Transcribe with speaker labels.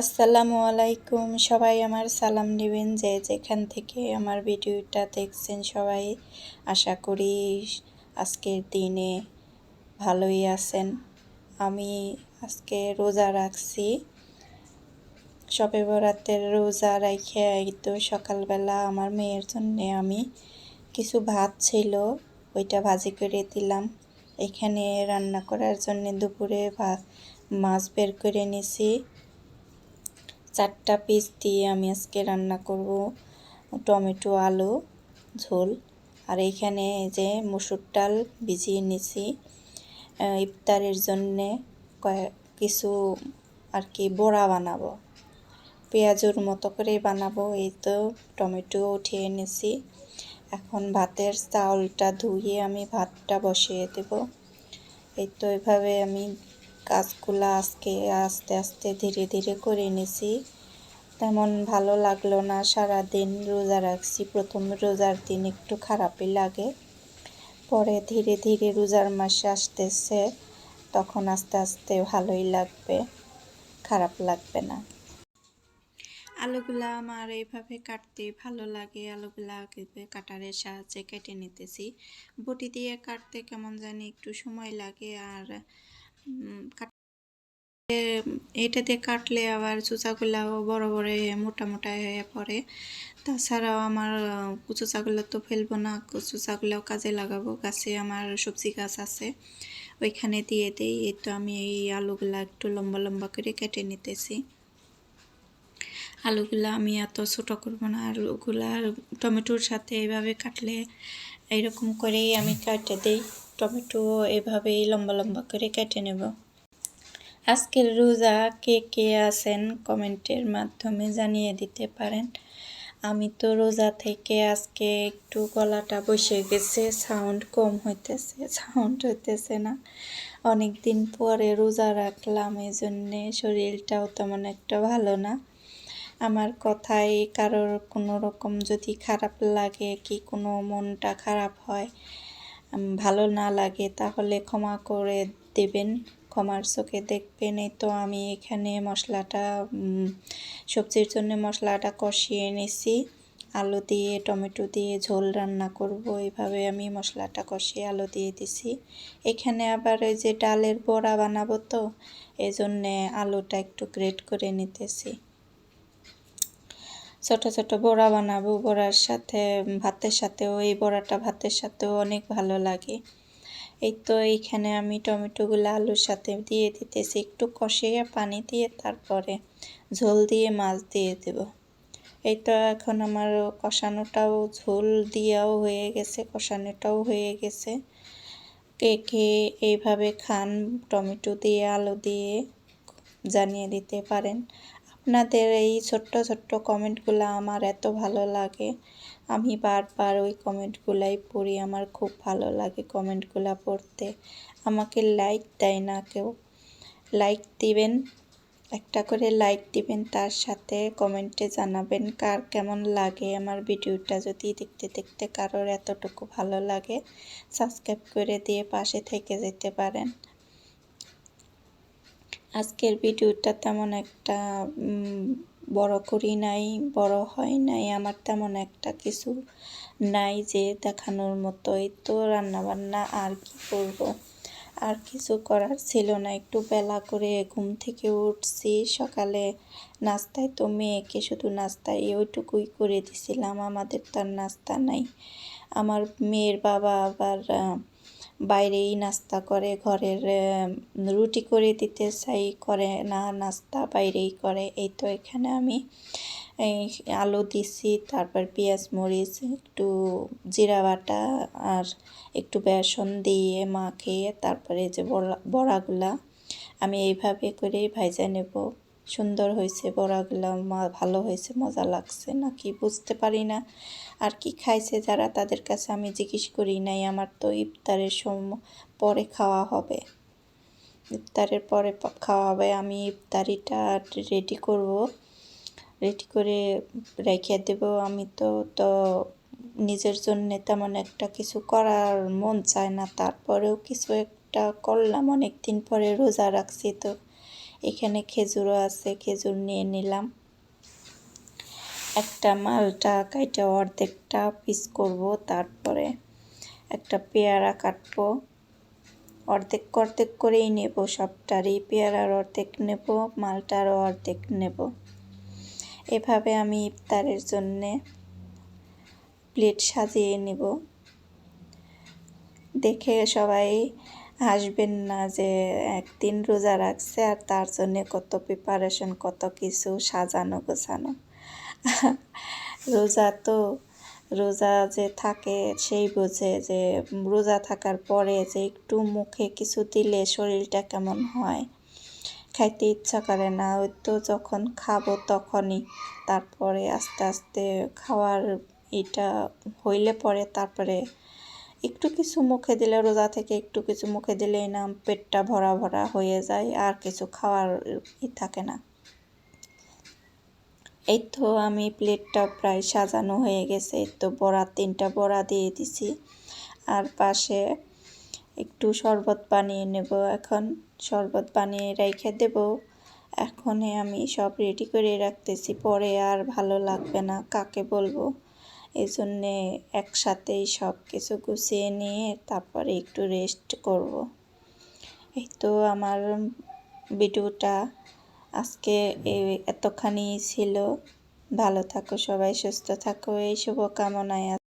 Speaker 1: আসসালামু আলাইকুম। সবাই আমার সালাম নেবেন যে যেখান থেকে আমার ভিডিওটা দেখছেন সবাই। আশা করি আজকের দিনে ভালোই আছেন। আমি আজকে রোজা রাখছি। সবে বরাতের রোজা রাখে তো সকালবেলা আমার মেয়ের জন্যে আমি কিছু ভাত ছিল, ওইটা ভাজি করে দিলাম। এখানে রান্না করার জন্য দুপুরে মাছ বের করে নিছি। চারটা পিস দিয়ে আমি আজকে রান্না করব টমেটো, আলু, ঝোল। আর এইখানে যে মসুর ডাল ভিজিয়ে নিছি। ইফতারের জন্যে কিছু আর কি বড়া বানাবো। পেঁয়াজুর মতো করে বানাবো, এই তো টমেটো উঠিয়ে নিছি। এখন ভাতের চাউলটা ধুয়ে আমি ভাতটা বসিয়ে দেব। এই তো এভাবে আমি কাজগুলো আজকে আস্তে আস্তে ধীরে ধীরে করে নিছি। তেমন ভালো লাগল না সারা দিন রোজা রাখছি। প্রথম রোজার দিন একটু খারাপই লাগে। পরে ধীরে ধীরে রোজার মাসে আসতেছে, তখন আস্তে আস্তে ভালোই লাগবে, খারাপ লাগবে না। আলুগুলা আমার এইভাবে কাটতে ভালো লাগে। আলুগুলা কাটারের সাহায্যে কেটে নিতেছি। বটি দিয়ে কাটতে কেমন জানি একটু সময় লাগে, আর এটাতে কাটলে আবার চুচাগুলাও বড় বড় মোটা মোটা হয়ে পড়ে। তাছাড়াও আমার কুচু চাগুলো তো ফেলব না কুচু চাগুলাও কাজে লাগাবো। গাছে আমার সবজি গাছ আছে, ওইখানে দিয়ে দিই। এই তো আমি এই আলুগুলা একটু লম্বা লম্বা করে কেটে নিতেছি। আলুগুলা আমি এত ছোটো করব না আলুগুলা টমেটোর সাথে এইভাবে কাটলে এইরকম করেই আমি কেটে দিই। টমেটো এভাবেই লম্বা লম্বা করে কেটে নেব। আজকের রোজা কে কে আছেন কমেন্টের মাধ্যমে জানিয়ে দিতে পারেন। আমি তো রোজা থেকে আজকে একটু গলাটা বসে গেছে সাউন্ড কম হইতেছে সাউন্ড হইতেছে না। অনেক দিন পরে রোজা রাখলাম এই জন্যে শরীরটাও তেমন একটা ভালো না। আমার কথায় কারোর কোনো রকম যদি খারাপ লাগে, কি কোনো মনটা খারাপ হয় ভালো না লাগে, তাহলে ক্ষমা করে দেবেন, ক্ষমার চোখে দেখবেন। এই তো আমি এখানে মশলাটা সবজির জন্য মশলাটা কষিয়ে নিছি। আলু দিয়ে, টমেটো দিয়ে ঝোল রান্না করব এইভাবে আমি মশলাটা কষিয়ে আলু দিয়ে দিছি। এখানে আবার ওই যে ডালের বড়া বানাবো তো এই জন্যে আলুটা একটু গ্রেট করে নিতেছি। ছোট ছোট বড়া বানাবো, বড়ার সাথে ভাতের সাথেও, এই বড়াটা ভাতের সাথেও অনেক ভালো লাগে। এই তো এইখানে আমি টমেটোগুলো আলুর সাথে দিয়ে দিতেছি, একটু কষিয়ে পানি দিয়ে তারপরে ঝোল দিয়ে মাছ দিয়ে দেব। এই তো এখন আমার কষানোটাও ঝোল দিয়েও হয়ে গেছে, কষানোটাও হয়ে গেছে। কে কে এইভাবে খান টমেটো দিয়ে, আলু দিয়ে জানিয়ে দিতে পারেন। আপনাদের এই ছোট্ট ছোট্ট কমেন্টগুলো আমার এত ভালো লাগে। আমি বারবার ওই কমেন্টগুলাই পড়ি, আমার খুব ভালো লাগে কমেন্টগুলো পড়তে। আমাকে লাইক দেয় না কেউ। লাইক দিবেন, একটা করে লাইক দিবেন, তার সাথে কমেন্টে জানাবেন কার কেমন লাগে আমার ভিডিওটা। যদি দেখতে দেখতে কারোর এতটুকু ভালো লাগে, সাবস্ক্রাইব করে দিয়ে পাশে থেকে যেতে পারেন। আজকের ভিডিওটা তেমন একটা বড় করি নাই, বড় হয় নাই, আমার তেমন একটা কিছু নাই যে দেখানোর মতোই তো রান্নাবান্না আর কি করব। আর কিছু করার ছিল না, একটু বেলা করে ঘুম থেকে উঠছি, সকালে নাস্তায় তো মেয়েকে শুধু নাস্তায় ওইটুকুই করে দিছিলাম, আমাদের তার নাস্তা নাই। আমার মেয়ের বাবা আবার বাইরেই নাস্তা করে, ঘরের রুটি করে দিতে চাই, করে না, নাস্তা বাইরেই করে। এই তো এখানে আমি আলু দিছি, তারপর পেঁয়াজ মরিচ, একটু জিরা বাটা আর একটু বেসন দিয়ে মাখিয়ে তারপরে যে বড়া, বড়াগুলা, আমি এইভাবে করেই ভাইজা নেব। সুন্দর হয়েছে, বড়াগুলো ভালো হয়েছে, মজা লাগছে নাকি বুঝতে পারি না। আর কি খাইছে যারা তাদের কাছে আমি জিজ্ঞেস করি নাই, আমার তো ইফতারের সম, পরে খাওয়া হবে। ইফতারের পরে খাওয়া হবে, আমি ইফতারিটা রেডি করব। রেডি করে রেখে দেব, আমি তো তো নিজের জন্য তেমন একটা কিছু করার মন চায় না, তারপরেও কিছু একটা করলাম অনেক দিন পরে রোজা রাখছি তো এখানে খেজুরও আছে, খেজুর নিয়ে নিলাম। একটা মালটা কাইটা অর্ধেকটা পিস করব, তারপরে একটা পেয়ারা কাটবো। অর্ধেক অর্ধেক করেই নেব সবটারই, পেয়ারার অর্ধেক নেব, মালটারও অর্ধেক নেব। এভাবে আমি ইফতারের জন্যে প্লেট সাজিয়ে নেব। দেখে সবাই হাসবেন না যে একদিন রোজা রাখছে আর তার জন্যে কত প্রিপারেশন কত কিছু সাজানো, গোছানো। রোজা তো, রোজা যে থাকে সেই বোঝে যে রোজা থাকার পরে যে একটু মুখে কিছু দিলে শরীরটা কেমন হয়। খাইতে ইচ্ছা করে না, ওই তো যখন খাব তখনই। তারপরে আস্তে আস্তে খাওয়ার এটা হইলে পরে তারপরে একটু কিছু মুখে দিলে, রোজা থেকে একটু কিছু মুখে দিলেই না পেটটা ভরা ভরা হয়ে যায়, আর কিছু খাওয়ার ই থাকে না। এই তো আমি প্লেটটা প্রায় সাজানো হয়ে গেছে, এই তো বড়া, তিনটা বড়া দিয়ে দিছি। আর পাশে একটু শরবত বানিয়ে নেব এখন, শরবত বানিয়ে রেখে দেব। এখনই আমি সব রেডি করে রাখতেছি, পরে আর ভালো লাগবে না, কাকে বলব? এই জন্যে একসাথেই সব কিছু গুছিয়ে নিয়ে তারপরে একটু রেস্ট করব। এই তো আমার ভিডিওটা আজকে এতখানি ছিল। ভালো থাকো সবাই, সুস্থ থাকো, এই শুভকামনায়